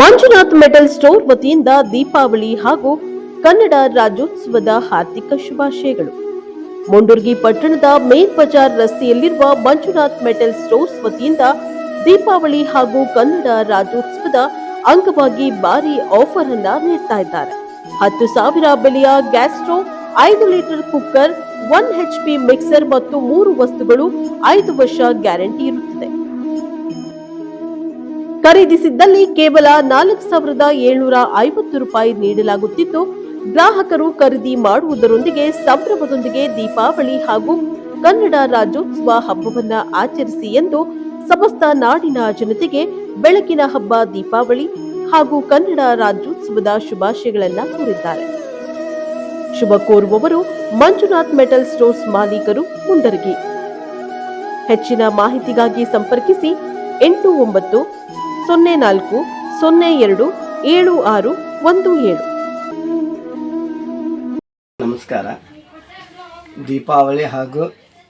Manjunath metal store ವತಿಯಿಂದ ದೀಪಾವಳಿ ಹಾಗೂ ಕನ್ನಡ ರಾಜ್ಯೋತ್ಸವದ ಹಾರ್ದಿಕ ಶುಭಾಶಯಗಳು. ಮುಂಡೂರ್ಗಿ ಪಟ್ಟಣದ ಮೇನ್ ಬಜಾರ್ ರಸ್ತೆಯಲ್ಲಿರುವ ಮಂಜುನಾಥ್ ಮೆಟಲ್ ಸ್ಟೋರ್ಸ್ ವತಿಯಿಂದ ದೀಪಾವಳಿ ಹಾಗೂ ಕನ್ನಡ ರಾಜ್ಯೋತ್ಸವದ ಅಂಗವಾಗಿ ಭಾರಿ ಆಫರ್ ಅನ್ನ ನೀಡ್ತಾ ಇದ್ದಾರೆ. ಹತ್ತು ಸಾವಿರ ಬೆಲೆಯ ಗ್ಯಾಸ್ ಸ್ಟೋವ್ ಐದು litre cooker, one H P mixer ಮತ್ತು ಮೂರು ವಸ್ತುಗಳು ಐದು ವರ್ಷ ಗ್ಯಾರಂಟಿ ಇರುತ್ತದೆ. ಖರೀದಿಸಿದ್ದಲ್ಲಿ ಕೇವಲ ನಾಲ್ಕು ಸಾವಿರದ ಏಳ್ನೂರ ಐವತ್ತು ರೂಪಾಯಿ ನೀಡಲಾಗುತ್ತಿದ್ದು ಗ್ರಾಹಕರು ಖರೀದಿ ಮಾಡುವುದರೊಂದಿಗೆ ಸಂಭ್ರಮದೊಂದಿಗೆ ದೀಪಾವಳಿ ಹಾಗೂ ಕನ್ನಡ ರಾಜ್ಯೋತ್ಸವ ಹಬ್ಬವನ್ನ ಆಚರಿಸಿ ಎಂದು ಸಮಸ್ತ ನಾಡಿನ ಜನತೆಗೆ ಬೆಳಕಿನ ಹಬ್ಬ, ದೀಪಾವಳಿ ಹಾಗೂ ಕನ್ನಡ ರಾಜ್ಯೋತ್ಸವದ ಶುಭಾಶಯಗಳನ್ನ ಕೋರಿದ್ದಾರೆ. ಶುಭ ಕೋರುವವರು ಮಂಜುನಾಥ್ ಮೆಟಲ್ ಸ್ಟೋರ್ಸ್ ಮಾಲೀಕರು ಮುಂದರಿಗೆ ಹೆಚ್ಚಿನ ಮಾಹಿತಿಗಾಗಿ ಸಂಪರ್ಕಿಸಿ ಎಂಟು ಒಂಬತ್ತು ಸೊನ್ನೆ ನಾಲ್ಕು, ಸೊನ್ನೆ ಎರಡು, ಏಳು ಆರು, ಒಂದು ಏಳು. ನಮಸ್ಕಾರ. ದೀಪಾವಳಿ ಹಾಗೂ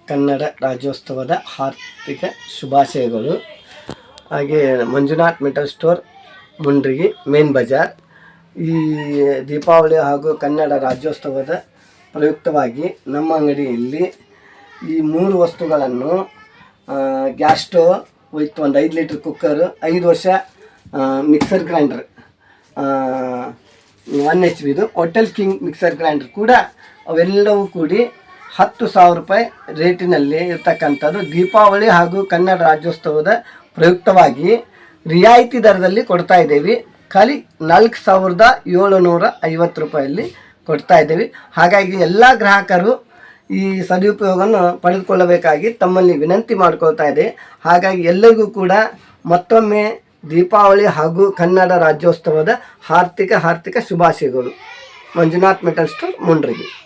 ಕನ್ನಡ ರಾಜ್ಯೋತ್ಸವದ ಹಾರ್ದಿಕ ಶುಭಾಶಯಗಳು. ಹಾಗೆ Manjunath metal store, Mundrigi, main Bazaar. ಈ ದೀಪಾವಳಿ ಹಾಗೂ ಕನ್ನಡ ರಾಜ್ಯೋತ್ಸವದ ಪ್ರಯುಕ್ತವಾಗಿ ನಮ್ಮ ಅಂಗಡಿಯಲ್ಲಿ ಈ ಮೂರು ವಸ್ತುಗಳನ್ನು ಗ್ಯಾಸ್ ಸ್ಟೋವ್ ಹೋಯ್ತು. ಒಂದು ಐದು ಲೀಟ್ರ್ ಕುಕ್ಕರ್ ಐದು ವರ್ಷ ಮಿಕ್ಸರ್ ಗ್ರೈಂಡರ್ ಒನ್ ಎಚ್ ಬಿದು ಹೋಟೆಲ್ ಕಿಂಗ್ ಮಿಕ್ಸರ್ ಗ್ರೈಂಡರ್ ಕೂಡ ಅವೆಲ್ಲವೂ ಕೂಡಿ ಹತ್ತು ಸಾವಿರ ರೂಪಾಯಿ ರೇಟಿನಲ್ಲಿ ಇರ್ತಕ್ಕಂಥದ್ದು. ದೀಪಾವಳಿ ಹಾಗೂ ಕನ್ನಡ ರಾಜ್ಯೋತ್ಸವದ ಪ್ರಯುಕ್ತವಾಗಿ ರಿಯಾಯಿತಿ ದರದಲ್ಲಿ ಕೊಡ್ತಾ ಇದ್ದೀವಿ. ಖಾಲಿ ನಾಲ್ಕು ಸಾವಿರದ ಏಳುನೂರ ಐವತ್ತು ರೂಪಾಯಲ್ಲಿ ಕೊಡ್ತಾ ಇದ್ದೀವಿ. ಹಾಗಾಗಿ ಎಲ್ಲ ಗ್ರಾಹಕರು ಈ ಸದುಪಯೋಗವನ್ನು ಪಡೆದುಕೊಳ್ಳಬೇಕಾಗಿ ತಮ್ಮಲ್ಲಿ ವಿನಂತಿ ಮಾಡ್ಕೊಳ್ತಾ ಇದೆ. ಹಾಗಾಗಿ ಎಲ್ಲರಿಗೂ ಕೂಡ ಮತ್ತೊಮ್ಮೆ ದೀಪಾವಳಿ ಹಾಗೂ ಕನ್ನಡ ರಾಜ್ಯೋತ್ಸವದ ಆರ್ಥಿಕ ಆರ್ಥಿಕ ಶುಭಾಶಯಗಳು. Manjunath metal store, ಮುಂಡ್ರಿಗೆ.